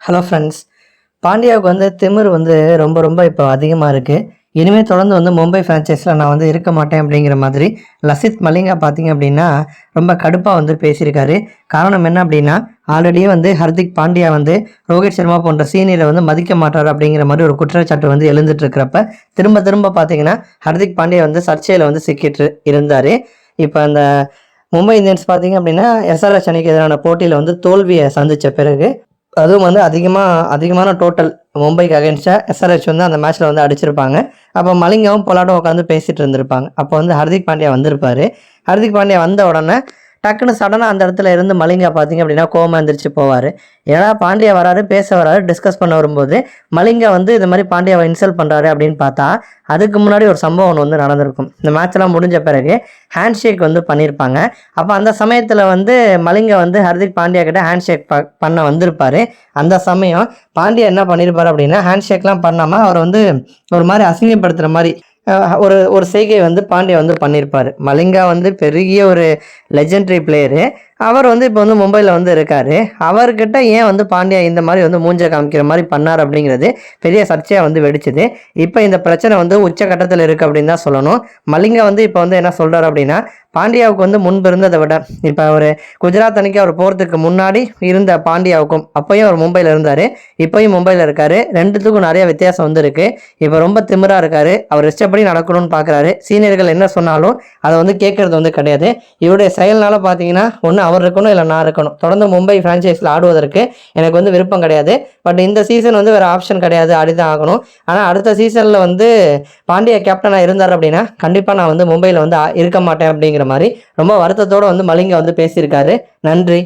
Hello friends பாண்டியாவுக்கு வந்து திமிர் வந்து ரொம்ப ரொம்ப இப்போ அதிகமாக இருக்குது இனிமேல் தொடர்ந்து வந்து மும்பை ஃப்ரான்ச்சைஸில் நான் வந்து இருக்க மாட்டேன் அப்படிங்கிற மாதிரி லசித் மலிங்கா பார்த்தீங்க அப்படின்னா ரொம்ப கடுப்பாக வந்து பேசியிருக்காரு. காரணம் என்ன அப்படின்னா ஆல்ரெடியே வந்து ஹர்திக் பாண்டியா வந்து ரோஹித் சர்மா போன்ற சீனியரை வந்து மதிக்க மாட்டார் அப்படிங்கிற மாதிரி ஒரு குற்றச்சாட்டு வந்து எழுந்துட்டு இருக்கிறப்ப திரும்ப திரும்ப பார்த்தீங்கன்னா ஹர்திக் பாண்டியா வந்து சர்ச்சையில் வந்து சிக்கிட்டு இருந்தார். இப்போ அந்த மும்பை இந்தியன்ஸ் பார்த்தீங்க அப்படின்னா எஸ்ஆர்எஸ் அணிக்கு எதிரான போட்டியில் வந்து தோல்வியை சந்தித்த பிறகு அதுவும் வந்து அதிகமாக அதிகமான டோட்டல் மும்பைக்கு அகேன்ஸ்டாக எஸ்ஆர்ஹெச் வந்து அந்த மேட்ச்சில் வந்து அடிச்சிருப்பாங்க. அப்போ மலிங்காவும் பொலாட்டும் உட்காந்து பேசிகிட்டு இருந்திருப்பாங்க. அப்போ வந்து ஹர்திக் பாண்டியா வந்திருப்பார். ஹர்திக் பாண்டியா வந்த உடனே டக்குன்னு சடனாக அந்த இடத்துல இருந்து மலிங்கா பார்த்தீங்க அப்படின்னா கோமா எந்திரிச்சு போவார். ஏன்னா பாண்டியா வராரு பேச வராரு டிஸ்கஸ் பண்ண வரும்போது மலிங்கா வந்து இது மாதிரி பாண்டியாவை இன்சல்ட் பண்ணுறாரு அப்படின்னு பார்த்தா அதுக்கு முன்னாடி ஒரு சம்பவம் ஒன்று வந்து நடந்திருக்கும். இந்த மேட்ச்லாம் முடிஞ்ச பிறகு ஹேண்ட் ஷேக் வந்து பண்ணியிருப்பாங்க. அப்போ அந்த சமயத்தில் வந்து மலிங்கா வந்து ஹர்திக் பாண்டியா கிட்ட ஹேண்ட் ஷேக் ப பண்ண வந்திருப்பார். அந்த சமயம் பாண்டியா என்ன பண்ணியிருப்பார் அப்படின்னா ஹேண்ட் ஷேக்லாம் பண்ணாமல் அவர் வந்து ஒரு மாதிரி அசிங்கப்படுத்துகிற மாதிரி ஒரு ஒரு செய்கை வந்து பாண்டியா வந்து பண்ணியிருப்பார் மலிங்கா வந்து பெரிய ஒரு லெஜெண்டரி பிளேயரு அவர் வந்து இப்போ வந்து மும்பையில் வந்து இருக்காரு. அவர்கிட்ட ஏன் வந்து பாண்டியா இந்த மாதிரி வந்து மூஞ்ச காமிக்கிற மாதிரி பண்ணார் அப்படிங்கிறது பெரிய சர்ச்சையாக வந்து வெடிச்சுது. இப்போ இந்த பிரச்சனை வந்து உச்சகட்டத்தில் இருக்குது அப்படின்னு தான் சொல்லணும். மலிங்கா வந்து இப்போ வந்து என்ன சொல்கிறார் அப்படின்னா பாண்டியாவுக்கு வந்து முன்பு இருந்ததை விட இப்போ அவர் குஜராத் அன்னைக்கு அவர் போகிறதுக்கு முன்னாடி இருந்த பாண்டியாவுக்கும் அப்போயும் அவர் மும்பையில் இருந்தார். இப்போயும் மும்பையில் இருக்காரு. ரெண்டுத்துக்கும் நிறைய வித்தியாசம் வந்து இருக்குது இப்போ ரொம்ப திமிராக இருக்காரு. அவர் இஷ்டப்படி நடக்கணும்னு பார்க்குறாரு சீனியர்கள் என்ன சொன்னாலும் அதை வந்து கேட்கறது வந்து கிடையாது. இவருடைய செயல்னால பார்த்தீங்கன்னா ஒன்று அவர் இருக்கணும் இல்லை நான் இருக்கணும். தொடர்ந்து மும்பை ஃப்ரான்ச்சைஸில் ஆடுவதற்கு எனக்கு வந்து விருப்பம் கிடையாது. பட் இந்த சீசன் வந்து வேறு ஆப்ஷன் கிடையாது. ஆடிதான் ஆகணும். ஆனால் அடுத்த சீசனில் வந்து பாண்டியா கேப்டனாக இருந்தார் அப்படின்னா கண்டிப்பாக நான் வந்து மும்பையில் வந்து இருக்க மாட்டேன் அப்படிங்கிற மாதிரி ரொம்ப வருத்தத்தோடு வந்து மலிங்க வந்து பேசியிருக்காரு. நன்றி.